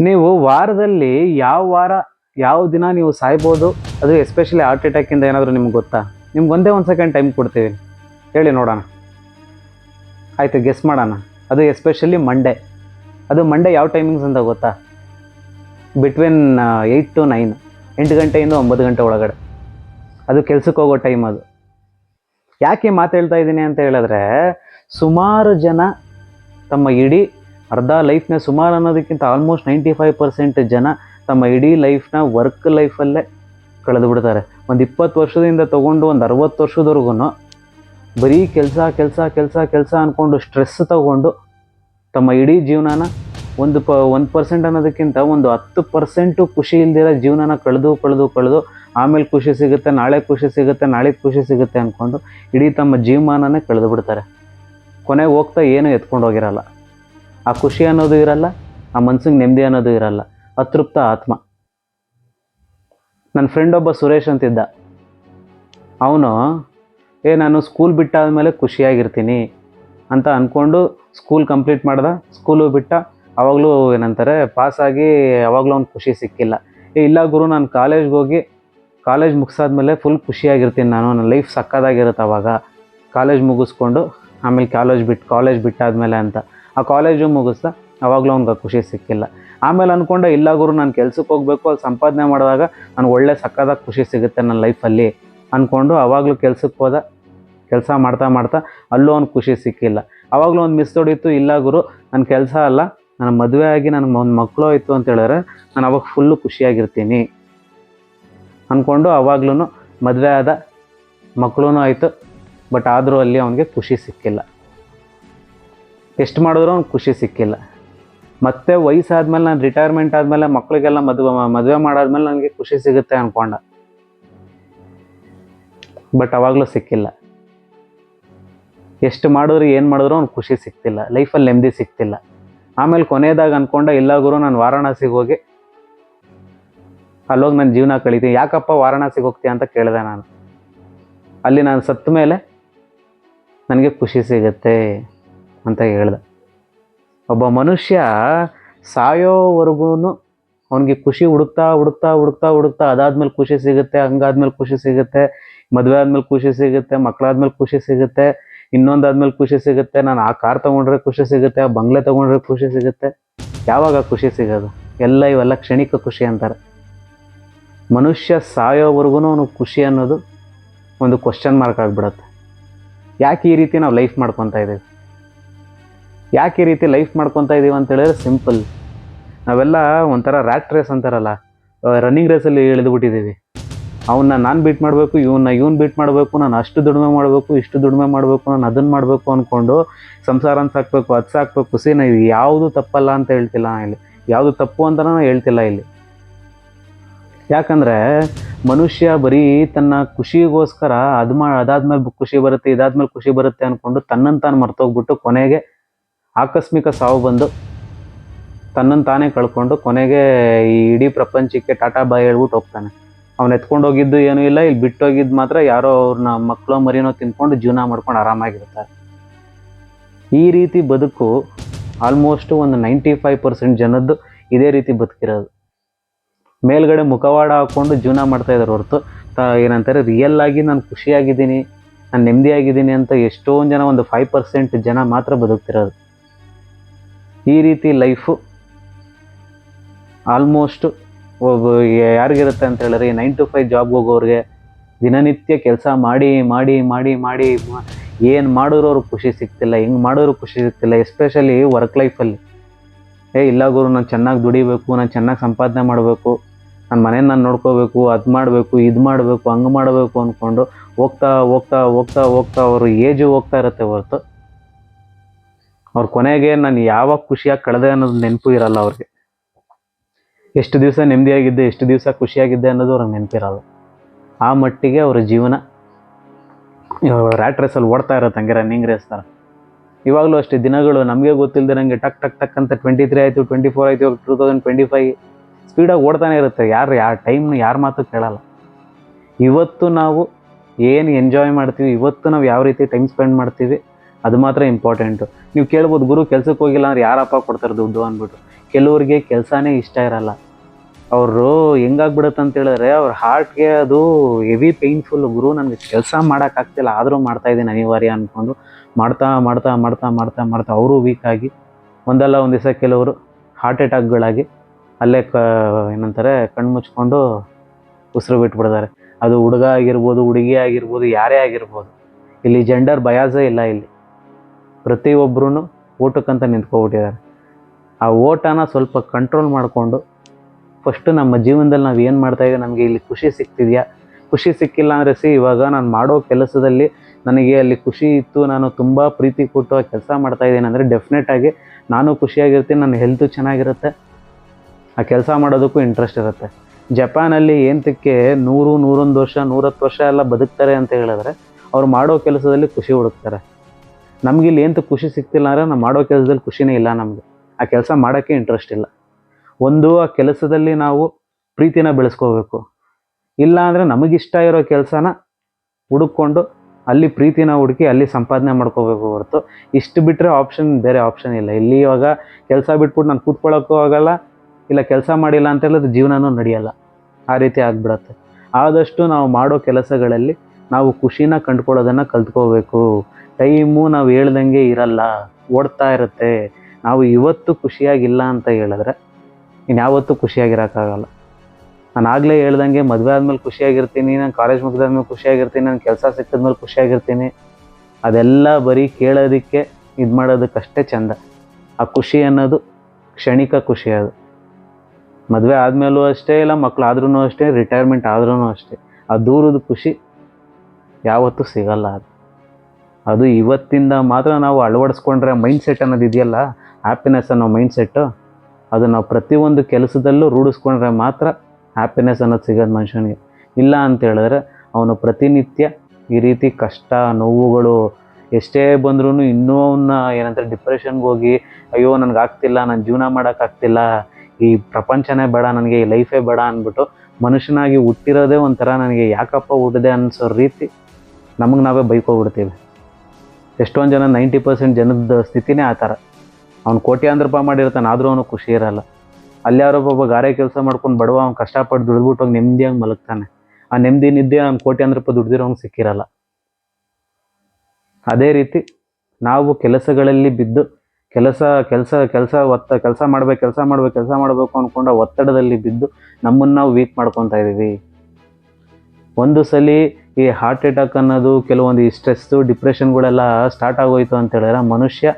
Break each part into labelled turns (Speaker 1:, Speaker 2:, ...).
Speaker 1: ನೀವು ವಾರದಲ್ಲಿ ಯಾವ ವಾರ, ಯಾವ ದಿನ ನೀವು ಸಾಯ್ಬೋದು? ಅದು ಎಸ್ಪೆಷಲಿ ಹಾರ್ಟ್ ಅಟ್ಯಾಕಿಂದ ಏನಾದರೂ ನಿಮ್ಗೆ ಗೊತ್ತಾ? ನಿಮ್ಗೆ ಒಂದೇ ಒಂದು ಸೆಕೆಂಡ್ ಟೈಮ್ ಕೊಡ್ತೀವಿ. ಹೇಳಿ ನೋಡೋಣ. ಆಯಿತು ಗೆಸ್ ಮಾಡೋಣ. ಅದು ಎಸ್ಪೆಷಲಿ ಮಂಡೇ ಅದು ಮಂಡೇ ಯಾವ ಟೈಮಿಂಗ್ಸ್ ಅಂತ ಗೊತ್ತಾ? ಬಿಟ್ವೀನ್ ಏಯ್ಟ್ ಟು ನೈನ್ ಎಂಟು ಗಂಟೆಯಿಂದ ಒಂಬತ್ತು ಗಂಟೆ ಒಳಗಡೆ. ಅದು ಕೆಲ್ಸಕ್ಕೆ ಹೋಗೋ ಟೈಮ್ ಅದು. ಯಾಕೆ ಮಾತು ಹೇಳ್ತಾ ಇದ್ದೀನಿ ಅಂತ ಹೇಳಿದ್ರೆ, ಸುಮಾರು ಜನ ತಮ್ಮ ಇಡೀ ಅರ್ಧ ಲೈಫ್ನ ಸುಮಾರು ಅನ್ನೋದಕ್ಕಿಂತ ಆಲ್ಮೋಸ್ಟ್ ನೈಂಟಿ ಫೈವ್ ಪರ್ಸೆಂಟ್ ಜನ ತಮ್ಮ ಇಡೀ ಲೈಫ್ನ ವರ್ಕ್ ಲೈಫಲ್ಲೇ ಕಳೆದು ಬಿಡ್ತಾರೆ. ಒಂದು ಇಪ್ಪತ್ತು ವರ್ಷದಿಂದ ತೊಗೊಂಡು ಒಂದು ಅರವತ್ತು ವರ್ಷದವರೆಗೂ ಬರೀ ಕೆಲಸ ಕೆಲಸ ಕೆಲಸ ಕೆಲಸ ಅಂದ್ಕೊಂಡು ಸ್ಟ್ರೆಸ್ ತಗೊಂಡು ತಮ್ಮ ಇಡೀ ಜೀವನನ ಒಂದು ಪ, ಒಂದು ಪರ್ಸೆಂಟ್ ಅನ್ನೋದಕ್ಕಿಂತ ಒಂದು ಹತ್ತು ಪರ್ಸೆಂಟು ಖುಷಿ ಇಲ್ದಿರೋ ಜೀವನನ ಕಳೆದು ಕಳೆದು ಕಳೆದು ಆಮೇಲೆ ಖುಷಿ ಸಿಗುತ್ತೆ, ನಾಳೆ ಖುಷಿ ಸಿಗುತ್ತೆ ನಾಳೆ ಖುಷಿ ಸಿಗುತ್ತೆ ಅಂದ್ಕೊಂಡು ಇಡೀ ತಮ್ಮ ಜೀವಮಾನನೇ ಕಳೆದು ಬಿಡ್ತಾರೆ. ಕೊನೆಗೆ ಹೋಗ್ತಾ ಏನೂ ಎತ್ಕೊಂಡು ಹೋಗಿರಲ್ಲ. ಆ ಖುಷಿ ಅನ್ನೋದು ಇರಲ್ಲ, ಆ ಮನ್ಸಿಗೆ ನೆಮ್ಮದಿ ಅನ್ನೋದು ಇರಲ್ಲ. ಅತೃಪ್ತ ಆತ್ಮ. ನನ್ನ ಫ್ರೆಂಡ್ ಒಬ್ಬ ಸುರೇಶ್ ಅಂತಿದ್ದ. ಅವನು, ಏ, ನಾನು ಸ್ಕೂಲ್ ಬಿಟ್ಟಾದ್ಮೇಲೆ ಖುಷಿಯಾಗಿರ್ತೀನಿ ಅಂತ ಅಂದ್ಕೊಂಡು ಸ್ಕೂಲ್ ಕಂಪ್ಲೀಟ್ ಮಾಡ್ದ. ಸ್ಕೂಲು ಬಿಟ್ಟ, ಅವಾಗಲೂ ಏನಂತಾರೆ ಪಾಸಾಗಿ ಅವಾಗಲೂ ಅವ್ನು ಖುಷಿ ಸಿಕ್ಕಿಲ್ಲ. ಏ, ಇಲ್ಲ ಗುರು, ನಾನು ಕಾಲೇಜ್ಗೆ ಹೋಗಿ ಕಾಲೇಜ್ ಮುಗಿಸಾದ್ಮೇಲೆ ಫುಲ್ ಖುಷಿಯಾಗಿರ್ತೀನಿ ನಾನು. ನನ್ನ ಲೈಫ್ ಸಕ್ಕದಾಗಿರುತ್ತೆ ಅವಾಗ. ಕಾಲೇಜ್ ಮುಗಿಸ್ಕೊಂಡು, ಆಮೇಲೆ ಕಾಲೇಜ್ ಬಿಟ್ಟು ಕಾಲೇಜ್ ಬಿಟ್ಟಾದ್ಮೇಲೆ ಅಂತ. ಆ ಕಾಲೇಜು ಮುಗಿಸ್ತಾ ಅವಾಗಲೂ ಅವ್ನಿಗೆ ಖುಷಿ ಸಿಕ್ಕಿಲ್ಲ. ಆಮೇಲೆ ಅಂದ್ಕೊಂಡೆ ಇಲ್ಲ ಗುರು, ನಾನು ಕೆಲ್ಸಕ್ಕೆ ಹೋಗಬೇಕು, ಅಲ್ಲಿ ಸಂಪಾದನೆ ಮಾಡಿದಾಗ ನನಗೆ ಒಳ್ಳೆ ಸಕ್ಕದಾಗ ಖುಷಿ ಸಿಗುತ್ತೆ ನನ್ನ ಲೈಫಲ್ಲಿ ಅಂದ್ಕೊಂಡು ಅವಾಗಲೂ ಕೆಲ್ಸಕ್ಕೆ ಹೋದ, ಕೆಲಸ ಮಾಡ್ತಾ ಮಾಡ್ತಾ ಅಲ್ಲೂ ಅವ್ನು ಖುಷಿ ಸಿಕ್ಕಿಲ್ಲ. ಅವಾಗಲೂ ಒಂದು ಮಿಸ್ ಹೊಡೀತು, ಇಲ್ಲ ಗುರು ನನ್ನ ಕೆಲಸ ಅಲ್ಲ ನನ್ನ ಮದುವೆ ಆಗಿ ನನಗೆ ಒಂದು ಮಕ್ಕಳು ಆಯಿತು ಅಂತ ಹೇಳಿದ್ರೆ ನಾನು ಅವಾಗ ಫುಲ್ಲು ಖುಷಿಯಾಗಿರ್ತೀನಿ. ಅಂದ್ಕೊಂಡು ಅವಾಗ್ಲೂ ಮದುವೆ ಆದ ಮಕ್ಕಳೂ ಆಯಿತು ಬಟ್ ಆದರೂ ಅಲ್ಲಿ ಅವನಿಗೆ ಖುಷಿ ಸಿಕ್ಕಿಲ್ಲ. ಎಷ್ಟು ಮಾಡಿದ್ರು ಅವ್ನು ಖುಷಿ ಸಿಕ್ಕಿಲ್ಲ. ಮತ್ತೆ ವಯಸ್ಸಾದ್ಮೇಲೆ ನಾನು ರಿಟೈರ್ಮೆಂಟ್ ಆದಮೇಲೆ ಮಕ್ಕಳಿಗೆಲ್ಲ ಮದುವೆ ಮದುವೆ ಮಾಡಾದ್ಮೇಲೆ ನನಗೆ ಖುಷಿ ಸಿಗುತ್ತೆ ಅಂದ್ಕೊಂಡ ಬಟ್ ಅವಾಗಲೂ ಸಿಕ್ಕಿಲ್ಲ. ಎಷ್ಟು ಮಾಡಿದ್ರು, ಏನು ಮಾಡಿದ್ರು ಅವ್ನು ಖುಷಿ ಸಿಕ್ತಿಲ್ಲ. ಲೈಫಲ್ಲಿ ನೆಮ್ಮದಿ ಸಿಕ್ತಿಲ್ಲ. ಆಮೇಲೆ ಕೊನೆಯದಾಗ ಅಂದ್ಕೊಂಡ ಇಲ್ಲ ಗುರು, ನಾನು ವಾರಾಣಸಿಗೆ ಹೋಗಿ ಅಲ್ಲೋಗಿ ನನ್ನ ಜೀವನ ಕಳಿತೀನಿ. ಯಾಕಪ್ಪ ವಾರಾಣಸಿಗೆ ಹೋಗ್ತೀಯ ಅಂತ ಕೇಳಿದೆ ನಾನು. ಅಲ್ಲಿ ನಾನು ಸತ್ತ ಮೇಲೆ ನನಗೆ ಖುಷಿ ಸಿಗುತ್ತೆ. ಅಂತ ಹೇಳ್ದೆ. ಒಬ್ಬ ಮನುಷ್ಯ ಸಾಯೋವರೆಗೂ ಅವನಿಗೆ ಖುಷಿ ಹುಡುಕ್ತಾ ಹುಡುಕ್ತಾ ಹುಡುಕ್ತಾ ಹುಡುಕ್ತಾ ಅದಾದ್ಮೇಲೆ ಖುಷಿ ಸಿಗುತ್ತೆ, ಹಂಗಾದ್ಮೇಲೆ ಖುಷಿ ಸಿಗುತ್ತೆ, ಮದುವೆ ಆದ್ಮೇಲೆ ಖುಷಿ ಸಿಗುತ್ತೆ ಮಕ್ಕಳಾದ್ಮೇಲೆ ಖುಷಿ ಸಿಗುತ್ತೆ, ಇನ್ನೊಂದಾದ್ಮೇಲೆ ಖುಷಿ ಸಿಗುತ್ತೆ, ನಾನು ಆ ಕಾರ್ ತಗೊಂಡ್ರೆ ಖುಷಿ ಸಿಗುತ್ತೆ, ಆ ಬಂಗ್ಲೆ ತಗೊಂಡ್ರೆ ಖುಷಿ ಸಿಗುತ್ತೆ. ಯಾವಾಗ ಖುಷಿ ಸಿಗೋದು? ಎಲ್ಲ ಇವೆಲ್ಲ ಕ್ಷಣಿಕ ಖುಷಿ ಅಂತಾರೆ. ಮನುಷ್ಯ ಸಾಯೋವರೆಗೂ ಅವನು ಖುಷಿ ಅನ್ನೋದು ಒಂದು ಕ್ವಶನ್ ಮಾರ್ಕ್ ಆಗಿಬಿಡುತ್ತೆ. ಯಾಕೆ ಈ ರೀತಿ ನಾವು ಲೈಫ್ ಮಾಡ್ಕೊತಾ ಇದ್ದೀವಿ? ಯಾಕೆ ಈ ರೀತಿ ಲೈಫ್ ಮಾಡ್ಕೊತ ಇದ್ದೀವಿ ಅಂತ ಹೇಳಿದ್ರೆ ಸಿಂಪಲ್ ನಾವೆಲ್ಲ ಒಂಥರ ರ್ಯಾಟ್ ರೇಸ್ ಅಂತಾರಲ್ಲ ರನ್ನಿಂಗ್ ರೇಸಲ್ಲಿ ಇಳಿದು ಬಿಟ್ಟಿದ್ದೀವಿ. ಅವನ್ನ ನಾನು ಬೀಟ್ ಮಾಡಬೇಕು ಇವನ್ನ ಇವ್ನು ಬೀಟ್ ಮಾಡಬೇಕು, ನಾನು ಅಷ್ಟು ದುಡಿಮೆ ಮಾಡಬೇಕು, ಇಷ್ಟು ದುಡಿಮೆ ಮಾಡಬೇಕು, ನಾನು ಅದನ್ನು ಮಾಡಬೇಕು ಅಂದ್ಕೊಂಡು ಸಂಸಾರನ ಸಾಕಬೇಕು ಅದು ಸಾಕಬೇಕು ಸಿ ನಾವು ಯಾವುದು ತಪ್ಪಲ್ಲ ಅಂತ ಹೇಳ್ತಿಲ್ಲ ಇಲ್ಲಿ. ಯಾವುದು ತಪ್ಪು ಅಂತ ನಾನು ಹೇಳ್ತಿಲ್ಲ ಇಲ್ಲಿ. ಯಾಕಂದರೆ ಮನುಷ್ಯ ಬರೀ ತನ್ನ ಖುಷಿಗೋಸ್ಕರ ಅದು ಮಾ, ಅದಾದ್ಮೇಲೆ ಖುಷಿ ಬರುತ್ತೆ, ಇದಾದ್ಮೇಲೆ ಖುಷಿ ಬರುತ್ತೆ ಅಂದ್ಕೊಂಡು ತನ್ನನ್ನು ತಾನು ಮರ್ತೋಗ್ಬಿಟ್ಟು ಕೊನೆಗೆ ಆಕಸ್ಮಿಕ ಸಾವು ಬಂದು ತನ್ನನ್ನು ತಾನೇ ಕಳ್ಕೊಂಡು ಕೊನೆಗೆ ಈ ಇಡೀ ಪ್ರಪಂಚಕ್ಕೆ ಟಾಟಾ ಬಾಯ್ ಹೇಳ್ಬಿಟ್ಟು ಹೋಗ್ತಾನೆ. ಅವ್ನು ಎತ್ಕೊಂಡು ಹೋಗಿದ್ದು ಏನೂ ಇಲ್ಲ ಇಲ್ಲಿ ಬಿಟ್ಟೋಗಿದ್ದು ಮಾತ್ರ ಯಾರೋ ಅವ್ರನ್ನ ಮಕ್ಕಳು ಮರಿನೋ ತಿನ್ಕೊಂಡು ಜೀವನ ಮಾಡ್ಕೊಂಡು ಆರಾಮಾಗಿರ್ತಾರೆ. ಈ ರೀತಿ ಬದುಕು ಆಲ್ಮೋಸ್ಟ್ ಒಂದು ನೈಂಟಿ ಫೈವ್ ಪರ್ಸೆಂಟ್ ಜನದ್ದು ಇದೇ ರೀತಿ ಬದುಕಿರೋದು. ಮೇಲ್ಗಡೆ ಮುಖವಾಡ ಹಾಕ್ಕೊಂಡು ಜೀವನ ಮಾಡ್ತಾ ಇದ್ದಾರೆ ಹೊರತು, ತ ಏನಂತಾರೆ ರಿಯಲ್ ಆಗಿ ನಾನು ಖುಷಿಯಾಗಿದ್ದೀನಿ, ನಾನು ನೆಮ್ಮದಿಯಾಗಿದ್ದೀನಿ ಅಂತ ಎಷ್ಟೊಂದು ಜನ ಒಂದು ಫೈವ್ ಪರ್ಸೆಂಟ್ ಜನ ಮಾತ್ರ ಬದುಕ್ತಿರೋದು. ಈ ರೀತಿ ಲೈಫು ಆಲ್ಮೋಸ್ಟ್ ಒಬ್ಬ ಯಾರಿಗಿರುತ್ತೆ ಅಂತ ಹೇಳಿದ್ರೆ ನೈನ್ ಟು ಫೈವ್ ಜಾಬ್ ಹೋಗೋರಿಗೆ ದಿನನಿತ್ಯ ಕೆಲಸ ಮಾಡಿ ಮಾಡಿ ಮಾಡಿ ಮಾಡಿ ಏನು ಮಾಡಿದ್ರು ಅವ್ರಿಗೆ ಖುಷಿ ಸಿಗ್ತಿಲ್ಲ, ಹೆಂಗೆ ಮಾಡಿದ್ರು ಖುಷಿ ಸಿಗ್ತಿಲ್ಲ ಎಸ್ಪೆಷಲಿ ವರ್ಕ್ ಲೈಫಲ್ಲಿ ಏ, ಇಲ್ಲ ಗುರು, ನಾನು ಚೆನ್ನಾಗಿ ದುಡಿಬೇಕು, ನಾನು ಚೆನ್ನಾಗಿ ಸಂಪಾದನೆ ಮಾಡಬೇಕು ನನ್ನ ಮನೇನ ನಾನು ನೋಡ್ಕೋಬೇಕು, ಅದು ಮಾಡಬೇಕು, ಇದು ಮಾಡಬೇಕು, ಹಂಗೆ ಮಾಡಬೇಕು ಅಂದ್ಕೊಂಡು ಹೋಗ್ತಾ ಹೋಗ್ತಾ ಹೋಗ್ತಾ ಹೋಗ್ತಾ ಅವರು ಏಜು ಹೋಗ್ತಾ ಇರುತ್ತೆ ಹೊರತು. ಅವ್ರ ಕೊನೆಗೆ ನಾನು ಯಾವಾಗ ಖುಷಿಯಾಗಿ ಕಳೆದೆ ಅನ್ನೋದು ನೆನಪು ಇರಲ್ಲ ಅವ್ರಿಗೆ. ಎಷ್ಟು ದಿವಸ ನೆಮ್ಮದಿಯಾಗಿದ್ದೆ, ಎಷ್ಟು ದಿವಸ ಖುಷಿಯಾಗಿದ್ದೆ ಅನ್ನೋದು ಅವ್ರಿಗೆ ನೆನಪಿರಲ್ಲ ಆ ಮಟ್ಟಿಗೆ ಅವ್ರ ಜೀವನ ರ್ಯಾಟ್ ರೇಸಲ್ಲಿ ಓಡ್ತಾ ಇರುತ್ತೆ ಹಂಗೆ ರನ್ನಿಂಗ್ ರೇಸ್ ಥರ ಇವಾಗಲೂ ಅಷ್ಟೇ ದಿನಗಳು ನಮಗೆ ಗೊತ್ತಿಲ್ಲದೆ ನನಗೆ ಟಕ್ ಟಕ್ ಟಕ್ ಅಂತ ಟ್ವೆಂಟಿ ತ್ರೀ ಆಯಿತು ಟ್ವೆಂಟಿ ಫೋರ್ ಆಯಿತು ಟೂ ತೌಸಂಡ್ ಟ್ವೆಂಟಿ ಫೈವ್ ಸ್ಪೀಡಾಗಿ ಓಡ್ತಾನೆ ಇರುತ್ತೆ. ಯಾರು ಯಾರ ಟೈಮ್ನ ಯಾರ ಮಾತು ಕೇಳಲ್ಲ. ಇವತ್ತು ನಾವು ಏನು ಎಂಜಾಯ್ ಮಾಡ್ತೀವಿ, ಇವತ್ತು ನಾವು ಯಾವ ರೀತಿ ಟೈಮ್ ಸ್ಪೆಂಡ್ ಮಾಡ್ತೀವಿ ಅದು ಮಾತ್ರ ಇಂಪಾರ್ಟೆಂಟು ನೀವು ಕೇಳ್ಬೋದು, ಗುರು, ಕೆಲ್ಸಕ್ಕೆ ಹೋಗಿಲ್ಲ ಅಂದ್ರೆ ಯಾರಪ್ಪ ಕೊಡ್ತಾರೆ ದುಡ್ಡು? ಅಂದ್ಬಿಟ್ಟು. ಕೆಲವ್ರಿಗೆ ಕೆಲಸನೇ ಇಷ್ಟ ಇರಲ್ಲ. ಅವರು ಹೆಂಗಾಗ್ಬಿಡುತ್ತೆ ಅಂತ ಹೇಳಿದ್ರೆ, ಅವ್ರ ಹಾರ್ಟ್ಗೆ ಅದು ಹೆವಿ ಪೇಯ್ನ್ಫುಲ್ ಗುರು, ನನಗೆ ಕೆಲಸ ಮಾಡೋಕ್ಕಾಗ್ತಿಲ್ಲ, ಆದರೂ ಮಾಡ್ತಾ ಇದ್ದೀನಿ ಅನಿವಾರ್ಯ ಅಂದ್ಕೊಂಡು ಮಾಡ್ತಾ ಮಾಡ್ತಾ ಮಾಡ್ತಾ ಮಾಡ್ತಾ ಮಾಡ್ತಾ ಅವರು ವೀಕಾಗಿ ಒಂದಲ್ಲ ಒಂದು ದಿವಸ ಕೆಲವರು ಹಾರ್ಟ್ ಅಟ್ಯಾಕ್ಗಳಾಗಿ ಅಲ್ಲೇ ಕ, ಏನಂತಾರೆ, ಕಣ್ಣು ಮುಚ್ಕೊಂಡು ಉಸಿರು ಬಿಟ್ಬಿಡ್ತಾರೆ. ಅದು ಹುಡುಗ ಆಗಿರ್ಬೋದು, ಹುಡುಗಿ ಆಗಿರ್ಬೋದು, ಯಾರೇ ಆಗಿರ್ಬೋದು, ಇಲ್ಲಿ ಜೆಂಡರ್ ಬಯಾಸೇ ಇಲ್ಲ ಇಲ್ಲಿ. ಪ್ರತಿಯೊಬ್ಬರೂ ಊಟಕ್ಕಂತ ನಿಂತ್ಕೊಬಿಟ್ಟಿದ್ದಾರೆ. ಆ ಓಟನ ಸ್ವಲ್ಪ ಕಂಟ್ರೋಲ್ ಮಾಡಿಕೊಂಡು ಫಸ್ಟು ನಮ್ಮ ಜೀವನದಲ್ಲಿ ನಾವು ಏನು ಮಾಡ್ತಾ ಇದ್ದೀವಿ? ನಮಗೆ ಇಲ್ಲಿ ಖುಷಿ ಸಿಗ್ತಿದೆಯಾ? ಖುಷಿ ಸಿಕ್ಕಿಲ್ಲ ಅಂದರೆ ಸಿ, ಇವಾಗ ನಾನು ಮಾಡೋ ಕೆಲಸದಲ್ಲಿ ನನಗೆ ಅಲ್ಲಿ ಖುಷಿ ಇತ್ತು. ನಾನು ತುಂಬ ಪ್ರೀತಿ ಕೊಟ್ಟು ಕೆಲಸ ಮಾಡ್ತಾ ಇದ್ದೀನಿ ಅಂದರೆ ಡೆಫಿನೆಟಾಗಿ ನಾನು ಖುಷಿಯಾಗಿರ್ತೀನಿ, ನನ್ನ ಹೆಲ್ತು ಚೆನ್ನಾಗಿರುತ್ತೆ. ಆ ಕೆಲಸ ಮಾಡೋದಕ್ಕೂ ಇಂಟ್ರೆಸ್ಟ್ ಇರುತ್ತೆ. ಜಪಾನಲ್ಲಿ ಏಂತಕ್ಕೆ ನೂರು, ನೂರೊಂದು ವರ್ಷ, ನೂರತ್ತು ವರ್ಷ ಎಲ್ಲ ಬದುಕ್ತಾರೆ ಅಂತ ಹೇಳಿದ್ರೆ ಅವ್ರು ಮಾಡೋ ಕೆಲಸದಲ್ಲಿ ಖುಷಿ ಹುಡುಕ್ತಾರೆ. ನಮ್ಗೆ ಇಲ್ಲಿ ಏನು ಖುಷಿ ಸಿಗ್ತಿಲ್ಲ ಅಂದರೆ ನಾವು ಮಾಡೋ ಕೆಲಸದಲ್ಲಿ ಖುಷಿನೇ ಇಲ್ಲ ನಮಗೆ. ಆ ಕೆಲಸ ಮಾಡೋಕ್ಕೆ ಇಂಟ್ರೆಸ್ಟ್ ಇಲ್ಲ. ಒಂದು, ಆ ಕೆಲಸದಲ್ಲಿ ನಾವು ಪ್ರೀತಿನ ಬೆಳೆಸ್ಕೋಬೇಕು. ಇಲ್ಲ ಅಂದರೆ ನಮಗಿಷ್ಟ ಇರೋ ಕೆಲಸನ ಹುಡುಕೊಂಡು ಅಲ್ಲಿ ಪ್ರೀತಿನ ಹುಡುಕಿ ಅಲ್ಲಿ ಸಂಪಾದನೆ ಮಾಡ್ಕೋಬೇಕು ಹೊರತು. ಇಷ್ಟು ಬಿಟ್ಟರೆ ಆಪ್ಷನ್ ಬೇರೆ ಆಪ್ಷನ್ ಇಲ್ಲ. ಇಲ್ಲಿ ಇವಾಗ ಕೆಲಸ ಬಿಟ್ಬಿಟ್ಟು ನಾನು ಕೂತ್ಕೊಳ್ಳೋಕ್ಕೂ ಆಗಲ್ಲ, ಇಲ್ಲ ಕೆಲಸ ಮಾಡಿಲ್ಲ ಅಂತ ಹೇಳಿದ್ರೆ ಜೀವನನೂ ನಡೆಯಲ್ಲ. ಆ ರೀತಿ ಆಗಿಬಿಡತ್ತೆ. ಆದಷ್ಟು ನಾವು ಮಾಡೋ ಕೆಲಸಗಳಲ್ಲಿ ನಾವು ಖುಷಿನ ಕಂಡುಕೊಳ್ಳೋದನ್ನು ಕಲ್ತ್ಕೋಬೇಕು. ಟೈಮು ನಾವು ಹೇಳ್ದಂಗೆ ಇರಲ್ಲ, ಓಡ್ತಾ ಇರುತ್ತೆ, ನಾವು ಇವತ್ತು ಖುಷಿಯಾಗಿಲ್ಲ ಅಂತ ಹೇಳಿದ್ರೆ ಇನ್ಯಾವತ್ತೂ ಖುಷಿಯಾಗಿರೋಕ್ಕಾಗಲ್ಲ. ನಾನು ಆಗಲೇ ಹೇಳ್ದಂಗೆ ಮದುವೆ ಆದಮೇಲೆ ಖುಷಿಯಾಗಿರ್ತೀನಿ, ನಾನು ಕಾಲೇಜ್ ಮುಗಿದಾದ್ಮೇಲೆ ಖುಷಿಯಾಗಿರ್ತೀನಿ, ನಾನು ಕೆಲಸ ಸಿಕ್ಕಿದ್ಮೇಲೆ ಖುಷಿಯಾಗಿರ್ತೀನಿ. ಅದೆಲ್ಲ ಬರೀ ಕೇಳೋದಕ್ಕೆ, ಇದು ಮಾಡೋದಕ್ಕಷ್ಟೇ ಚೆಂದ. ಆ ಖುಷಿ ಅನ್ನೋದು ಕ್ಷಣಿಕ ಖುಷಿ ಅದು. ಮದುವೆ ಆದಮೇಲೂ ಅಷ್ಟೇ ಇಲ್ಲ ಮಕ್ಕಳು ಆದ್ರೂ ಅಷ್ಟೇ ರಿಟೈರ್ಮೆಂಟ್ ಆದ್ರೂ ಅಷ್ಟೇ. ಆ ದೂರದ ಖುಷಿ ಯಾವತ್ತೂ ಸಿಗಲ್ಲ ಅದು. ಅದು ಇವತ್ತಿಂದ ಮಾತ್ರ ನಾವು ಅಳವಡಿಸ್ಕೊಂಡ್ರೆ ಮೈಂಡ್ ಸೆಟ್ ಅನ್ನೋದು ಇದೆಯಲ್ಲ? ಹ್ಯಾಪಿನೆಸ್ ಅನ್ನೋ ಮೈಂಡ್ ಸೆಟ್ಟು ಅದು ನಾವು ಪ್ರತಿಯೊಂದು ಕೆಲಸದಲ್ಲೂ ರೂಢಿಸ್ಕೊಂಡ್ರೆ ಮಾತ್ರ ಹ್ಯಾಪಿನೆಸ್ ಅನ್ನೋದು ಸಿಗೋದು ಮನುಷ್ಯನಿಗೆ. ಇಲ್ಲ ಅಂತ ಹೇಳಿದ್ರೆ ಅವನು ಪ್ರತಿನಿತ್ಯ ಈ ರೀತಿ ಕಷ್ಟ, ನೋವುಗಳು ಎಷ್ಟೇ ಬಂದ್ರೂ ಇನ್ನೂ ಅವನ್ನ ಏನಂತಾರೆ ಡಿಪ್ರೆಷನ್ಗೆ ಹೋಗಿ, ಅಯ್ಯೋ ನನಗೆ ಆಗ್ತಿಲ್ಲ, ನಾನು ಜೀವನ ಮಾಡೋಕ್ಕಾಗ್ತಿಲ್ಲ ಈ ಪ್ರಪಂಚನೇ ಬೇಡ, ನನಗೆ ಈ ಲೈಫೇ ಬೇಡ ಅಂದ್ಬಿಟ್ಟು ಮನುಷ್ಯನಾಗಿ ಹುಟ್ಟಿರೋದೇ ಒಂಥರ ನನಗೆ ಯಾಕಪ್ಪ ಹುಟ್ಟಿದೆ ಅನ್ನಿಸೋ ರೀತಿ ನಮಗೆ ನಾವೇ ಬೈಕೋಬಿಡ್ತೀವಿ. ಎಷ್ಟೊಂದು ಜನ ನೈಂಟಿ ಪರ್ಸೆಂಟ್ ಜನದ ಸ್ಥಿತಿನೇ ಆ ಥರ. ಅವ್ನು ಕೋಟ್ಯಾಂತರ ರೂಪಾಯಿ ಮಾಡಿರ್ತಾನೆ, ಆದರೂ ಅವನು ಖುಷಿ ಇರಲ್ಲ. ಅಲ್ಲಿ ಯಾರೊಬ್ಬ ಗಾರೆ ಕೆಲಸ ಮಾಡ್ಕೊಂಡು ಬಡವ, ಅವ್ನು ಕಷ್ಟಪಟ್ಟು ದುಡ್ಬಿಟ್ಟು ಹೋಗಿ ನೆಮ್ಮದಿಯಾಗಿ ಮಲಗ್ತಾನೆ. ಆ ನೆಮ್ಮದಿ ನಿದ್ದೆ ಅವ್ನು ಕೋಟ್ಯಾಂತರ ರೂಪಾಯಿ ದುಡ್ದಿರೋಂಗೆ ಸಿಕ್ಕಿರಲ್ಲ. ಅದೇ ರೀತಿ ನಾವು ಕೆಲಸಗಳಲ್ಲಿ ಬಿದ್ದು ಕೆಲಸ ಕೆಲಸ ಕೆಲಸ ಒತ್ತ, ಕೆಲಸ ಮಾಡ್ಬೇಕು ಕೆಲಸ ಮಾಡ್ಬೇಕು, ಕೆಲಸ ಮಾಡಬೇಕು ಅಂದ್ಕೊಂಡು ಒತ್ತಡದಲ್ಲಿ ಬಿದ್ದು ನಮ್ಮನ್ನು ನಾವು ವೀಕ್ ಮಾಡ್ಕೊತಾ ಇದ್ದೀವಿ ಒಂದು ಸಲ ಈ ಹಾರ್ಟ್ ಅಟ್ಯಾಕ್ ಅನ್ನೋದು ಕೆಲವೊಂದು ಈ ಸ್ಟ್ರೆಸ್ಸು ಡಿಪ್ರೆಷನ್ಗಳೆಲ್ಲ ಸ್ಟಾರ್ಟ್ ಆಗೋಯ್ತು ಅಂತ ಹೇಳಿದ್ರೆ ಮನುಷ್ಯ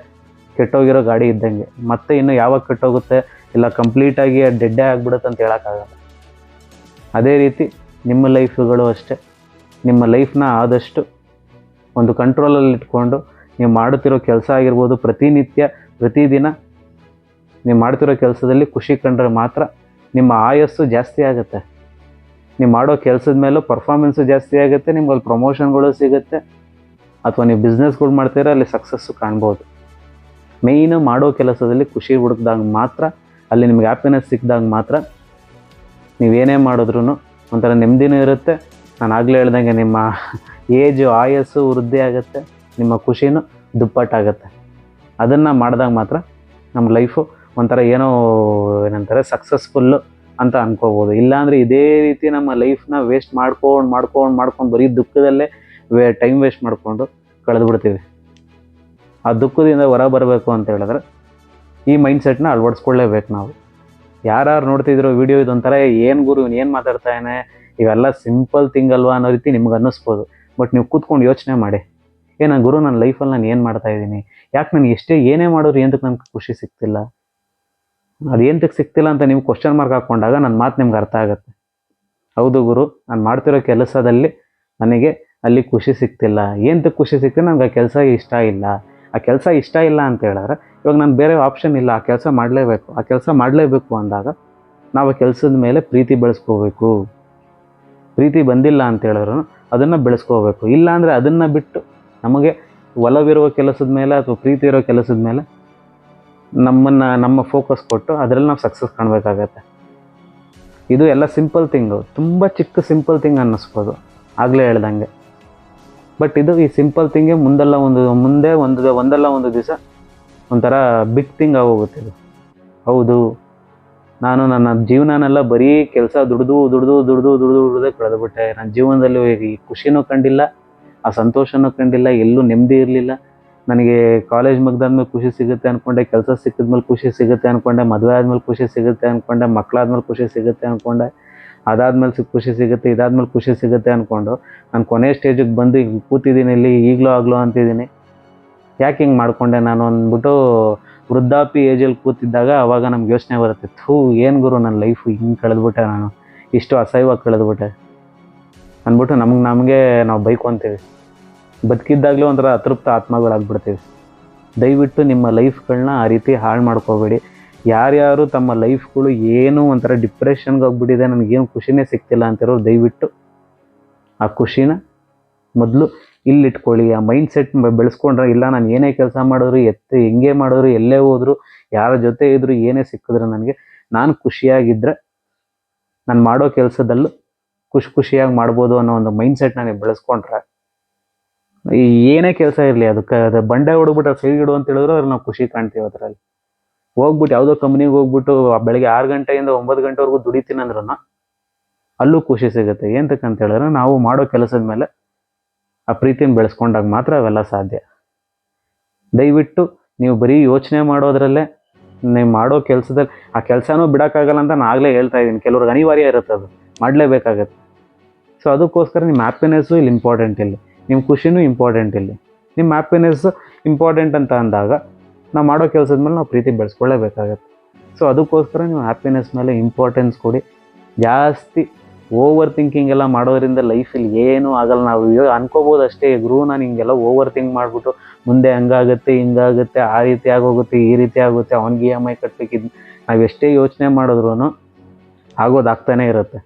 Speaker 1: ಕೆಟ್ಟೋಗಿರೋ ಗಾಡಿ ಇದ್ದಂಗೆ. ಮತ್ತೆ ಇನ್ನು ಯಾವಾಗ ಕೆಟ್ಟೋಗುತ್ತೆ? ಇಲ್ಲ ಕಂಪ್ಲೀಟಾಗಿ ಡೆಡ್ಡೇ ಆಗಿಬಿಡುತ್ತೆ ಅಂತ ಹೇಳೋಕ್ಕಾಗಲ್ಲ. ಅದೇ ರೀತಿ ನಿಮ್ಮ ಲೈಫ್ಗಳು ಅಷ್ಟೇ. ನಿಮ್ಮ ಲೈಫ್ನ ಆದಷ್ಟು ಒಂದು ಕಂಟ್ರೋಲಲ್ಲಿ ಇಟ್ಕೊಂಡು ನೀವು ಮಾಡುತ್ತಿರೋ ಕೆಲಸ ಆಗಿರ್ಬೋದು, ಪ್ರತಿನಿತ್ಯ, ಪ್ರತಿದಿನ ನೀವು ಮಾಡ್ತಿರೋ ಕೆಲಸದಲ್ಲಿ ಖುಷಿ ಕಂಡ್ರೆ ಮಾತ್ರ ನಿಮ್ಮ ಆಯಸ್ಸು ಜಾಸ್ತಿ ಆಗುತ್ತೆ. ನೀವು ಮಾಡೋ ಕೆಲಸದ ಮೇಲೂ ಪರ್ಫಾರ್ಮೆನ್ಸು ಜಾಸ್ತಿ ಆಗುತ್ತೆ, ನಿಮ್ಗೆ ಅಲ್ಲಿ ಪ್ರಮೋಷನ್ಗಳು ಸಿಗುತ್ತೆ. ಅಥವಾ ನೀವು ಬಿಸ್ನೆಸ್ಗಳು ಮಾಡ್ತೀರ ಅಲ್ಲಿ ಸಕ್ಸಸ್ಸು ಕಾಣ್ಬೋದು. ಮೇಯ್ನು ಮಾಡೋ ಕೆಲಸದಲ್ಲಿ ಖುಷಿ ಹುಡುಕ್ದಾಗ ಮಾತ್ರ, ಅಲ್ಲಿ ನಿಮ್ಗೆ ಹ್ಯಾಪಿನೆಸ್ ಸಿಕ್ಕಿದಾಗ ಮಾತ್ರ ನೀವೇನೇ ಮಾಡಿದ್ರೂ ಒಂಥರ ನೆಮ್ಮದಿನೂ ಇರುತ್ತೆ. ನಾನು ಆಗಲೇ ಹೇಳ್ದಂಗೆ ನಿಮ್ಮ ಏಜು ಆಯಸ್ಸು ವೃದ್ಧಿ ಆಗುತ್ತೆ, ನಿಮ್ಮ ಖುಷಿನೂ ದುಪ್ಪಟ್ಟಾಗುತ್ತೆ. ಅದನ್ನು ಮಾಡಿದಾಗ ಮಾತ್ರ ನಮ್ಮ ಲೈಫು ಒಂಥರ ಏನೋ ಏನಂತಾರೆ ಸಕ್ಸಸ್ಫುಲ್ಲು ಅಂತ ಅನ್ಕೋಬೋದು. ಇಲ್ಲಾಂದರೆ ಇದೇ ರೀತಿ ನಮ್ಮ ಲೈಫ್ನ ವೇಸ್ಟ್ ಮಾಡ್ಕೊಂಡು ಮಾಡ್ಕೊಂಡು ಮಾಡ್ಕೊಂಡು ಬರೀ ದುಃಖದಲ್ಲೇ ವೇ ಟೈಮ್ ವೇಸ್ಟ್ ಮಾಡಿಕೊಂಡು ಕಳೆದು ಬಿಡ್ತೀವಿ ಆ ದುಃಖದಿಂದ ಹೊರ ಬರಬೇಕು ಅಂತ ಹೇಳಿದ್ರೆ ಈ ಮೈಂಡ್ ಸೆಟ್ನ ಅಳವಡಿಸ್ಕೊಳ್ಳೇಬೇಕು ನಾವು. ಯಾರು ನೋಡ್ತಿದ್ರು ವಿಡಿಯೋ ಇದೊಂಥರ, ಏನು ಗುರು ಏನು ಮಾತಾಡ್ತಾನೆ ಇವೆಲ್ಲ ಸಿಂಪಲ್ ಥಿಂಗ್ ಅಲ್ವಾ ಅನ್ನೋ ರೀತಿ ನಿಮ್ಗೆ ಅನ್ನಿಸ್ಬೋದು. ಬಟ್ ನೀವು ಕೂತ್ಕೊಂಡು ಯೋಚನೆ ಮಾಡಿ. ಏ ನನ್ನ ಗುರು ನನ್ನ ಲೈಫಲ್ಲಿ ನಾನು ಏನು ಮಾಡ್ತಾ ಇದ್ದೀನಿ? ಯಾಕೆ ನನಗೆ ಎಷ್ಟೇ ಏನೇ ಮಾಡೋರು ಏನಕ್ಕೆ ನನಗೆ ಖುಷಿ ಸಿಗ್ತಿಲ್ಲ? ಅದು ಏನಕ್ಕೆ ಸಿಗ್ತಿಲ್ಲ ಅಂತ ನೀವು ಕ್ವಶನ್ ಮಾರ್ಕ್ ಹಾಕ್ಕೊಂಡಾಗ ನನ್ನ ಮಾತು ನಿಮ್ಗೆ ಅರ್ಥ ಆಗುತ್ತೆ. ಹೌದು ಗುರು, ನಾನು ಮಾಡ್ತಿರೋ ಕೆಲಸದಲ್ಲಿ ನನಗೆ ಅಲ್ಲಿ ಖುಷಿ ಸಿಗ್ತಿಲ್ಲ. ಏನಕ್ಕೆ ಖುಷಿ ಸಿಗ್ತಿಲ್ಲ ನನಗೆ ಆ ಕೆಲಸ ಇಷ್ಟ ಇಲ್ಲ. ಆ ಕೆಲಸ ಇಷ್ಟ ಇಲ್ಲ ಅಂತ ಹೇಳಿದ್ರೆ. ಇವಾಗ ನಾನು ಬೇರೆ ಆಪ್ಷನ್ ಇಲ್ಲ. ಆ ಕೆಲಸ ಮಾಡಲೇಬೇಕು. ಆ ಕೆಲಸ ಮಾಡಲೇಬೇಕು ಅಂದಾಗ ನಾವು ಆ ಕೆಲಸದ ಮೇಲೆ ಪ್ರೀತಿ ಬೆಳೆಸ್ಕೋಬೇಕು. ಪ್ರೀತಿ ಬಂದಿಲ್ಲ ಅಂತ ಹೇಳಿದ್ರು ಅದನ್ನು ಬೆಳೆಸ್ಕೋಬೇಕು. ಇಲ್ಲಾಂದರೆ ಅದನ್ನು ಬಿಟ್ಟು ನಮಗೆ ಒಲವಿರುವ ಕೆಲಸದ ಮೇಲೆ ಅಥವಾ ಪ್ರೀತಿ ಇರೋ ಕೆಲಸದ ಮೇಲೆ ನಮ್ಮನ್ನು, ನಮ್ಮ ಫೋಕಸ್ ಕೊಟ್ಟು ಅದರಲ್ಲಿ ನಾವು ಸಕ್ಸಸ್ ಕಾಣಬೇಕಾಗತ್ತೆ. ಇದು ಎಲ್ಲ ಸಿಂಪಲ್ ಥಿಂಗ್ ತುಂಬ ಚಿಕ್ಕ ಸಿಂಪಲ್ ಥಿಂಗ್ ಅನ್ನಿಸ್ಬೋದು, ಆಗಲೇ ಹೇಳ್ದಂಗೆ. ಬಟ್ ಇದು ಈ ಸಿಂಪಲ್ ಥಿಂಗೆ ಮುಂದೆಲ್ಲ ಒಂದು, ಮುಂದೆ ಒಂದು, ಒಂದಲ್ಲ ಒಂದು ದಿವಸ ಒಂಥರ ಬಿಗ್ ಥಿಂಗ್ ಆಗೋಗುತ್ತೆ ಇದು. ಹೌದು, ನಾನು ನನ್ನ ಜೀವನನೆಲ್ಲ ಬರೀ ಕೆಲಸ ದುಡ್ದು ದುಡ್ದು ದುಡ್ದು ದುಡ್ದು, ದುಡ್ದೇ ಕಳೆದ್ಬಿಟ್ಟೆ. ನನ್ನ ಜೀವನದಲ್ಲಿ ಈ ಖುಷಿನೂ ಕಂಡಿಲ್ಲ, ಆ ಸಂತೋಷನೂ ಕಂಡಿಲ್ಲ, ಎಲ್ಲೂ ನೆಮ್ಮದಿ ಇರಲಿಲ್ಲ. ನನಗೆ ಕಾಲೇಜ್ ಮುಗ್ದಾದ್ಮೇಲೆ ಖುಷಿ ಸಿಗುತ್ತೆ ಅಂದ್ಕೊಂಡೆ ಕೆಲಸ ಸಿಕ್ಕಿದ್ಮೇಲೆ ಖುಷಿ ಸಿಗುತ್ತೆ ಅಂದ್ಕೊಂಡೆ ಮದುವೆ ಆದ್ಮೇಲೆ ಖುಷಿ ಸಿಗುತ್ತೆ ಅಂದ್ಕೊಂಡೆ ಮಕ್ಕಳಾದ್ಮೇಲೆ ಖುಷಿ ಸಿಗುತ್ತೆ ಅಂದ್ಕೊಂಡೆ ಅದಾದ್ಮೇಲೆ ಸಿಕ್ ಖುಷಿ ಸಿಗುತ್ತೆ, ಇದಾದ್ಮೇಲೆ ಖುಷಿ ಸಿಗುತ್ತೆ ಅಂದ್ಕೊಂಡು ನಾನು ಕೊನೆ ಸ್ಟೇಜಿಗೆ ಬಂದು ಈಗ ಕೂತಿದ್ದೀನಿ, ಇಲ್ಲಿ ಈಗಲೂ ಆಗ್ಲೋ ಅಂತಿದ್ದೀನಿ. ಯಾಕೆ ಹಿಂಗೆ ಮಾಡ್ಕೊಂಡೆ ನಾನು ಅಂದ್ಬಿಟ್ಟು ವೃದ್ಧಾಪಿ ಏಜಲ್ಲಿ ಕೂತಿದ್ದಾಗ ಅವಾಗ ನಮ್ಗೆ ಯೋಚನೆ ಬರುತ್ತೆ, ಥೂ, ಏನು ಗುರು ನನ್ನ ಲೈಫ್ ಹಿಂಗೆ ಕಳೆದ್ಬಿಟ್ಟೆ ನಾನು, ಇಷ್ಟು ಅಸಹ್ಯವಾಗಿ ಕಳೆದ್ಬಿಟ್ಟೆ. ಅಂದ್ಬಿಟ್ಟು ನಮ್ಗೆ, ನಮಗೆ ನಾವು ಬೈಕೊಂತೀವಿ. ಬದುಕಿದ್ದಾಗಲೂ ಒಂಥರ ಅತೃಪ್ತ ಆತ್ಮಗಳಾಗ್ಬಿಡ್ತೀವಿ. ದಯವಿಟ್ಟು ನಿಮ್ಮ ಲೈಫ್ಗಳನ್ನ ಆ ರೀತಿ ಹಾಳು ಮಾಡ್ಕೋಬೇಡಿ. ಯಾರ್ಯಾರು ತಮ್ಮ ಲೈಫ್ಗಳು ಏನು ಒಂಥರ ಡಿಪ್ರೆಷನ್ಗೆ ಹೋಗ್ಬಿಟ್ಟಿದೆ ನನಗೇನು ಖುಷಿನೇ ಸಿಗ್ತಿಲ್ಲ ಅಂತಿರೋರು ದಯವಿಟ್ಟು ಆ ಖುಷಿನ ಮೊದಲು ಇಲ್ಲಿಟ್ಕೊಳ್ಳಿ. ಆ ಮೈಂಡ್ ಸೆಟ್ ಬೆಳೆಸ್ಕೊಂಡ್ರೆ, ಇಲ್ಲ ನಾನು ಏನೇ ಕೆಲಸ ಮಾಡಿದ್ರು, ಎತ್ತೆ ಹೆಂಗೆ ಮಾಡಿದ್ರು, ಎಲ್ಲೇ ಹೋದ್ರು, ಯಾರ ಜೊತೆ ಇದ್ರು ಏನೇ ಸಿಕ್ಕಿದ್ರು ನನಗೆ, ನಾನು ಖುಷಿಯಾಗಿದ್ದರೆ ನಾನು ಮಾಡೋ ಕೆಲಸದಲ್ಲೂ ಖುಷಿ ಖುಷಿಯಾಗಿ ಮಾಡ್ಬೋದು ಅನ್ನೋ ಒಂದು ಮೈಂಡ್ ಸೆಟ್ ನನಗೆ ಬೆಳೆಸ್ಕೊಂಡ್ರೆ ಏನೇ ಕೆಲಸ ಇರಲಿ, ಅದಕ್ಕೆ ಅದು ಬಂಡೆ ಹೊಡ್ಬಿಟ್ಟು ಅದು ಇಡು ಅಂತ ಹೇಳಿದ್ರು ಅದ್ರ ನಾವು ಖುಷಿ ಕಾಣ್ತೀವಿ ಅದರಲ್ಲಿ. ಹೋಗ್ಬಿಟ್ಟು ಯಾವುದೋ ಕಂಪ್ನಿಗೆ ಹೋಗ್ಬಿಟ್ಟು ಬೆಳಗ್ಗೆ ಆರು ಗಂಟೆಯಿಂದ ಒಂಬತ್ತು ಗಂಟೆವರೆಗೂ ದುಡಿತೀನಿ ಅಂದ್ರೂ ಅಲ್ಲೂ ಖುಷಿ ಸಿಗುತ್ತೆ. ಅಂತ ಹೇಳಿದ್ರೆ ನಾವು ಮಾಡೋ ಕೆಲಸದ ಮೇಲೆ ಆ ಪ್ರೀತಿನ ಬೆಳೆಸ್ಕೊಂಡಾಗ ಮಾತ್ರ ಅವೆಲ್ಲ ಸಾಧ್ಯ. ದಯವಿಟ್ಟು ನೀವು ಬರೀ ಯೋಚನೆ ಮಾಡೋದ್ರಲ್ಲೇ ನೀವು ಮಾಡೋ ಕೆಲಸದಲ್ಲಿ ಆ ಕೆಲಸನೂ ಬಿಡೋಕ್ಕಾಗಲ್ಲ ಅಂತ ನಾನು ಆಗಲೇ ಹೇಳ್ತಾ ಇದ್ದೀನಿ. ಕೆಲವ್ರಿಗೆ ಅನಿವಾರ್ಯ ಇರುತ್ತೆ ಅದು. ಮಾಡಲೇಬೇಕಾಗತ್ತೆ. ಸೊ ಅದಕ್ಕೋಸ್ಕರ ನಿಮ್ಮ ಹ್ಯಾಪಿನೆಸ್ಸು ಇಲ್ಲಿ ಇಂಪಾರ್ಟೆಂಟ್ ಇಲ್ಲಿ. ನಿಮ್ಮ ಖುಷಿನೂ ಇಂಪಾರ್ಟೆಂಟ್ ಇಲ್ಲಿ. ನಿಮ್ಮ ಹ್ಯಾಪಿನೆಸ್ ಇಂಪಾರ್ಟೆಂಟ್ ಅಂತ ಅಂದಾಗ ನಾವು ಮಾಡೋ ಕೆಲಸದ ಮೇಲೆ ನಾವು ಪ್ರೀತಿ ಬೆಳೆಸ್ಕೊಳ್ಳೇಬೇಕಾಗತ್ತೆ. ಸೊ ಅದಕ್ಕೋಸ್ಕರ ನೀವು ಹ್ಯಾಪಿನೆಸ್ ಮೇಲೆ ಇಂಪಾರ್ಟೆನ್ಸ್ ಕೊಡಿ. ಜಾಸ್ತಿ ಓವರ್ ಥಿಂಕಿಂಗ್ ಎಲ್ಲ ಮಾಡೋದ್ರಿಂದ ಲೈಫಲ್ಲಿ ಏನೂ ಆಗಲ್ಲ. ನಾವು ಅನ್ಕೋಬೋದು ಅಷ್ಟೇ ಗುರು ನಾನು ಹಿಂಗೆಲ್ಲ ಓವರ್ ಥಿಂಕ್ ಮಾಡಿಬಿಟ್ಟು ಮುಂದೆ ಹಂಗಾಗುತ್ತೆ, ಹಿಂಗಾಗುತ್ತೆ, ಆ ರೀತಿ ಆಗೋಗುತ್ತೆ, ಈ ರೀತಿ ಆಗುತ್ತೆ, ಅವ್ನಿಗೆ ಇ ಎಂ ಐ ಕಟ್ಟಬೇಕಿದ್ದು ನಾವು ಎಷ್ಟೇ ಯೋಚನೆ ಮಾಡಿದ್ರು ಆಗೋದಾಗ್ತಾನೆ ಇರುತ್ತೆ.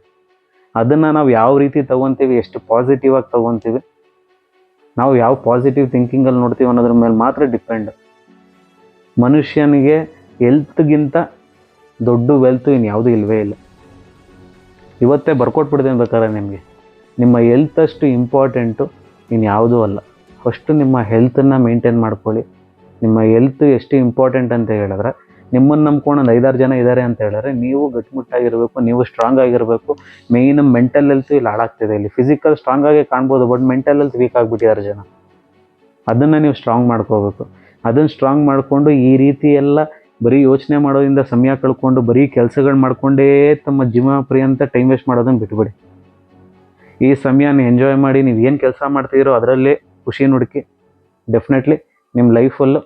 Speaker 1: ಅದನ್ನು ನಾವು ಯಾವ ರೀತಿ ತೊಗೊತೀವಿ, ಎಷ್ಟು ಪಾಸಿಟಿವ್ ಆಗಿ ತೊಗೊತೀವಿ ನಾವು ಯಾವ ಪಾಸಿಟಿವ್ ಥಿಂಕಿಂಗಲ್ಲಿ ನೋಡ್ತೀವಿ ಅನ್ನೋದ್ರ ಮೇಲೆ ಮಾತ್ರ ಡಿಪೆಂಡ್ ಮನುಷ್ಯನಿಗೆ ಎಲ್ತ್ಗಿಂತ ದೊಡ್ಡ ವೆಲ್ತ್ ಇನ್ನು ಯಾವುದೂ ಇಲ್ಲವೇ ಇಲ್ಲ. ಇವತ್ತೇ ಬರ್ಕೊಟ್ಬಿಡ್ತೀನಿ ಬೇಕಾದ್ರೆ ನಿಮಗೆ. ನಿಮ್ಮ ಹೆಲ್ತ್ ಅಷ್ಟು ಇಂಪಾರ್ಟೆಂಟು ಇನ್ಯಾವುದೂ ಅಲ್ಲ. ಫಸ್ಟು ನಿಮ್ಮ ಹೆಲ್ತನ್ನು ಮೇಂಟೈನ್ ಮಾಡ್ಕೊಳ್ಳಿ. ನಿಮ್ಮ ಹೆಲ್ತ್ ಎಷ್ಟು ಇಂಪಾರ್ಟೆಂಟ್ ಅಂತ ಹೇಳಿದ್ರೆ ನಿಮ್ಮನ್ನು ನಂಬ್ಕೊಂಡು ಒಂದು ಐದಾರು ಜನ ಇದ್ದಾರೆ ಅಂತ ಹೇಳಿದ್ರೆ ನೀವು ಗಟ್ಟಿಮುಟ್ಟಾಗಿರಬೇಕು, ನೀವು ಸ್ಟ್ರಾಂಗ್ ಆಗಿರಬೇಕು. ಮೇಯ್ನ್ ಮೆಂಟಲ್ ಹೆಲ್ತ್ ಇಲ್ಲಿ ಹಾಳಾಗ್ತಿದೆ ಇಲ್ಲಿ. ಫಿಸಿಕಲ್ ಸ್ಟ್ರಾಂಗ್ ಆಗಿ ಕಾಣ್ಬೋದು ಬಟ್ ಮೆಂಟಲ್ ಹೆಲ್ತ್ ವೀಕ್ ಆಗಿಬಿಟ್ಟಿದ್ದಾರೆ ಜನ. ಅದನ್ನು ನೀವು ಸ್ಟ್ರಾಂಗ್ ಮಾಡ್ಕೋಬೇಕು. ಅದನ್ನು ಸ್ಟ್ರಾಂಗ್ ಮಾಡಿಕೊಂಡು ಈ ರೀತಿ ಎಲ್ಲ ಬರೀ ಯೋಚನೆ ಮಾಡೋದ್ರಿಂದ ಸಮಯ ಕಳ್ಕೊಂಡು, ಬರೀ ಕೆಲಸಗಳು ಮಾಡ್ಕೊಂಡೇ ತಮ್ಮ ಜೀವನ ಪರ್ಯಂತ ಟೈಮ್ ವೇಸ್ಟ್ ಮಾಡೋದನ್ನು ಬಿಟ್ಬಿಡಿ. ಈ ಸಮಯನ ಎಂಜಾಯ್ ಮಾಡಿ ನೀವು ಏನು ಕೆಲಸ ಮಾಡ್ತಿದ್ದೀರೋ ಅದರಲ್ಲೇ ಖುಷಿ ಹುಡುಕಿ ಡೆಫಿನೆಟ್ಲಿ ನಿಮ್ಮ ಲೈಫಲ್ಲೂ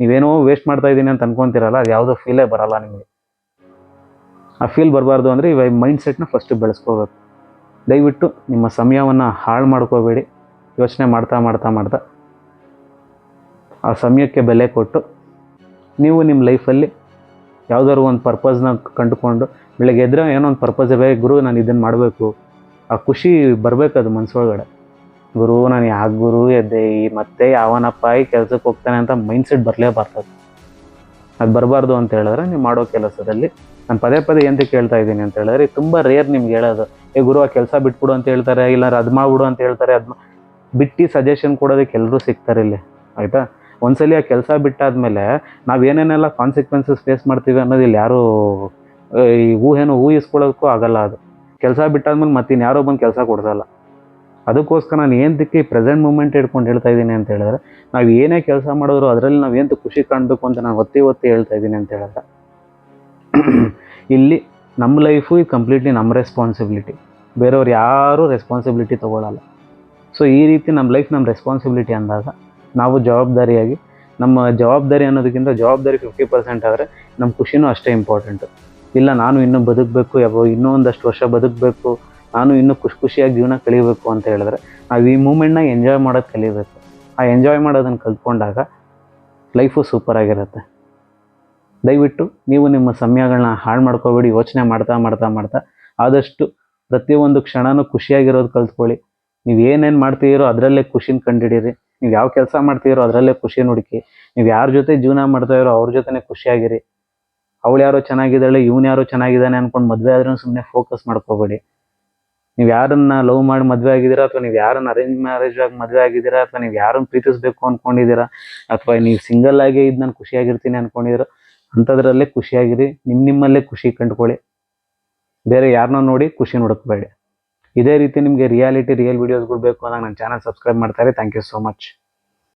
Speaker 1: ನೀವೇನೋ ವೇಸ್ಟ್ ಮಾಡ್ತಾ ಇದ್ದೀನಿ ಅಂತ ಅನ್ಕೊಂತೀರಲ್ಲ, ಅದು ಯಾವುದೋ ಫೀಲೇ ಬರಲ್ಲ ನಿಮಗೆ. ಆ ಫೀಲ್ ಬರಬಾರ್ದು ಅಂದರೆ ಇವಾಗ ಮೈಂಡ್ ಸೆಟ್ನ ಫಸ್ಟ್ ಬೆಳೆಸ್ಕೋಬೇಕು. ದಯವಿಟ್ಟು ನಿಮ್ಮ ಸಮಯವನ್ನು ಹಾಳು ಮಾಡ್ಕೋಬೇಡಿ. ಯೋಚನೆ ಮಾಡ್ತಾ ಮಾಡ್ತಾ ಮಾಡ್ತಾ ಆ ಸಮಯಕ್ಕೆ ಬೆಲೆ ಕೊಟ್ಟು ನೀವು ನಿಮ್ಮ ಲೈಫಲ್ಲಿ ಯಾವುದಾದ್ರು ಒಂದು ಪರ್ಪಸ್ನ ಕಂಡುಕೊಂಡು, ಬೆಳಗ್ಗೆ ಎದ್ರೆ ಏನೋ ಒಂದು ಪರ್ಪಸ್ ಇರಬೇಕು ಗುರು, ನಾನು ಇದನ್ನು ಮಾಡಬೇಕು. ಆ ಖುಷಿ ಬರಬೇಕು ಅದು ಮನಸ್ಸೊಳಗಡೆ ಗುರು, ನಾನು ಯಾಕೆ ಗುರು ಎದ್ದೆ ಈ ಮತ್ತೆ ಯಾವನಪ್ಪ ಈ ಕೆಲಸಕ್ಕೆ ಹೋಗ್ತಾನೆ ಅಂತ ಮೈಂಡ್ ಸೆಟ್ ಬರಲೇಬಾರ್ದು ಅದು ಬರಬಾರ್ದು ಅಂತ ಹೇಳಿದ್ರೆ ನೀವು ಮಾಡೋ ಕೆಲಸದಲ್ಲಿ ನಾನು ಪದೇ ಪದೇ ಎಂತ ಕೇಳ್ತಾ ಇದ್ದೀನಿ ಅಂತ ಹೇಳಿದ್ರೆ ತುಂಬ ರೇರ್ ನಿಮ್ಗೆ ಹೇಳೋದು. ಏ ಗುರು, ಆ ಕೆಲಸ ಬಿಟ್ಬಿಡು ಅಂತ ಹೇಳ್ತಾರೆ ಇಲ್ಲ ಅದು ಮಾಡ್ಬಿಡು ಅಂತ ಹೇಳ್ತಾರೆ, ಅದು ಬಿಟ್ಟು ಸಜೆಷನ್ ಕೊಡೋದಕ್ಕೆ ಎಲ್ಲರೂ ಸಿಗ್ತಾರೆ ಇಲ್ಲಿ. ಆಯಿತಾ? ಒಂದ್ಸಲಿ ಆ ಕೆಲಸ ಬಿಟ್ಟಾದ್ಮೇಲೆ ನಾವು ಏನೇನೆಲ್ಲ ಕಾನ್ಸಿಕ್ವೆನ್ಸಸ್ ಫೇಸ್ ಮಾಡ್ತೀವಿ ಅನ್ನೋದು ಇಲ್ಲಿ ಯಾರೂ, ಈ ಊಹೆನೂ ಊಹಿಸ್ಕೊಳ್ಳೋದಕ್ಕೂ ಆಗಲ್ಲ ಅದು. ಕೆಲಸ ಬಿಟ್ಟಾದ್ಮೇಲೆ ಮತ್ತೆ ಯಾರೋ ಬಂದು ಕೆಲಸ ಕೊಡ್ಸಲ್ಲ ಅದಕ್ಕೋಸ್ಕರ ನಾನು ಏನಕ್ಕೆ ಪ್ರೆಸೆಂಟ್ ಮೂಮೆಂಟ್ ಹಿಡ್ಕೊಂಡು ಹೇಳ್ತಾ ಇದ್ದೀನಿ ಅಂತ ಹೇಳಿದ್ರೆ, ನಾವು ಏನೇ ಕೆಲಸ ಮಾಡಿದ್ರು ಅದರಲ್ಲಿ ನಾವು ಏನು ಖುಷಿ ಕಾಣಬೇಕು ಅಂತ ನಾನು ಒತ್ತಿ ಒತ್ತಿ ಹೇಳ್ತಾ ಇದ್ದೀನಿ ಅಂತ ಹೇಳಿದ್ರೆ, ಇಲ್ಲಿ ನಮ್ಮ ಲೈಫು ಇದು ಕಂಪ್ಲೀಟ್ಲಿ ನಮ್ಮ ರೆಸ್ಪಾನ್ಸಿಬಿಲಿಟಿ ಬೇರೆಯವ್ರು ಯಾರೂ ರೆಸ್ಪಾನ್ಸಿಬಿಲಿಟಿ ತೊಗೊಳಲ್ಲ. ಸೊ ಈ ರೀತಿ ನಮ್ಮ ಲೈಫ್ ನಮ್ಮ ರೆಸ್ಪಾನ್ಸಿಬಿಲಿಟಿ ಅಂದಾಗ, ನಾವು ಜವಾಬ್ದಾರಿಯಾಗಿ, ನಮ್ಮ ಜವಾಬ್ದಾರಿ ಅನ್ನೋದಕ್ಕಿಂತ ಜವಾಬ್ದಾರಿ ಫಿಫ್ಟಿ ಪರ್ಸೆಂಟ್ ಆದರೆ ನಮ್ಮ ಖುಷಿನೂ ಅಷ್ಟೇ ಇಂಪಾರ್ಟೆಂಟು ಇಲ್ಲ, ನಾನು ಇನ್ನೂ ಬದುಕಬೇಕು ಯಾವ ಇನ್ನೂ ಒಂದಷ್ಟು ವರ್ಷ ಬದುಕಬೇಕು ನಾನು ಇನ್ನೂ ಖುಷಿ ಖುಷಿಯಾಗಿ ಜೀವನ ಕಲಿಬೇಕು ಅಂತ ಹೇಳಿದ್ರೆ ನಾವು ಈ ಮೂಮೆಂಟ್ನ ಎಂಜಾಯ್ ಮಾಡೋದು ಕಲಿಬೇಕು. ಆ ಎಂಜಾಯ್ ಮಾಡೋದನ್ನು ಕಲ್ತ್ಕೊಂಡಾಗ ಲೈಫು ಸೂಪರಾಗಿರುತ್ತೆ ದಯವಿಟ್ಟು ನೀವು ನಿಮ್ಮ ಸಮಯಗಳನ್ನ ಹಾಳು ಮಾಡ್ಕೋಬೇಡಿ, ಯೋಚನೆ ಮಾಡ್ತಾ ಮಾಡ್ತಾ ಮಾಡ್ತಾ ಆದಷ್ಟು ಪ್ರತಿಯೊಂದು ಕ್ಷಣನೂ ಖುಷಿಯಾಗಿರೋದು ಕಲ್ತ್ಕೊಳ್ಳಿ. ನೀವು ಏನೇನು ಮಾಡ್ತೀರೋ ಅದರಲ್ಲೇ ಖುಷಿನ ಕಂಡುಹಿಡೀರಿ. ನೀವು ಯಾವ ಕೆಲಸ ಮಾಡ್ತೀರೋ ಅದರಲ್ಲೇ ಖುಷಿ ಹುಡುಕಿ. ನೀವು ಯಾರ ಜೊತೆ ಜೀವನ ಮಾಡ್ತಾ ಇರೋ ಅವ್ರ ಜೊತೆನೇ ಖುಷಿಯಾಗಿರಿ. ಅವಳು ಯಾರೋ ಚೆನ್ನಾಗಿದ್ದಾಳೆ, ಇವನು ಯಾರೋ ಚೆನ್ನಾಗಿದ್ದಾನೆ ಅನ್ಕೊಂಡು ಮದುವೆ ಆದ್ರೂ ಸುಮ್ಮನೆ ಫೋಕಸ್ ಮಾಡ್ಕೋಬೇಡಿ. ನೀವು ಯಾರನ್ನ ಲವ್ ಮಾಡಿ ಮದುವೆ ಆಗಿದ್ದೀರಾ ಅಥವಾ ನೀವು ಯಾರನ್ನ ಅರೇಂಜ್ ಮ್ಯಾರೇಜ್ ಆಗಿ ಮದುವೆ ಆಗಿದ್ದೀರಾ ಅಥವಾ ನೀವು ಯಾರನ್ನ ಪ್ರೀತಿಸ್ಬೇಕು ಅನ್ಕೊಂಡಿದ್ದೀರಾ ಅಥವಾ ನೀವು ಸಿಂಗಲ್ ಆಗಿ ಇದ್ ನಾನು ಖುಷಿಯಾಗಿರ್ತೀನಿ ಅನ್ಕೊಂಡಿದ್ದೀರಾ, ಅಂಥದ್ರಲ್ಲೇ ಖುಷಿಯಾಗಿರಿ ನಿಮ್ಮ ನಿಮ್ಮಲ್ಲೇ ಖುಷಿ ಕಂಡುಕೊಳ್ಳಿ. ಬೇರೆ ಯಾರನ್ನ ನೋಡಿ ಖುಷಿ ನೋಡಕ್ಬೇಡಿ ಇದೇ ರೀತಿ ನಿಮಗೆ ರಿಯಾಲಿಟಿ ರಿಯಲ್ ವಿಡಿಯೋಸ್ಗಳು ಬೇಕು ಅಂದಾಗ ನನ್ನ ಚಾನಲ್ ಸಬ್ಸ್ಕ್ರೈಬ್ ಮಾಡ್ತಾರೆ ಥ್ಯಾಂಕ್ ಯು ಸೋ ಮಚ್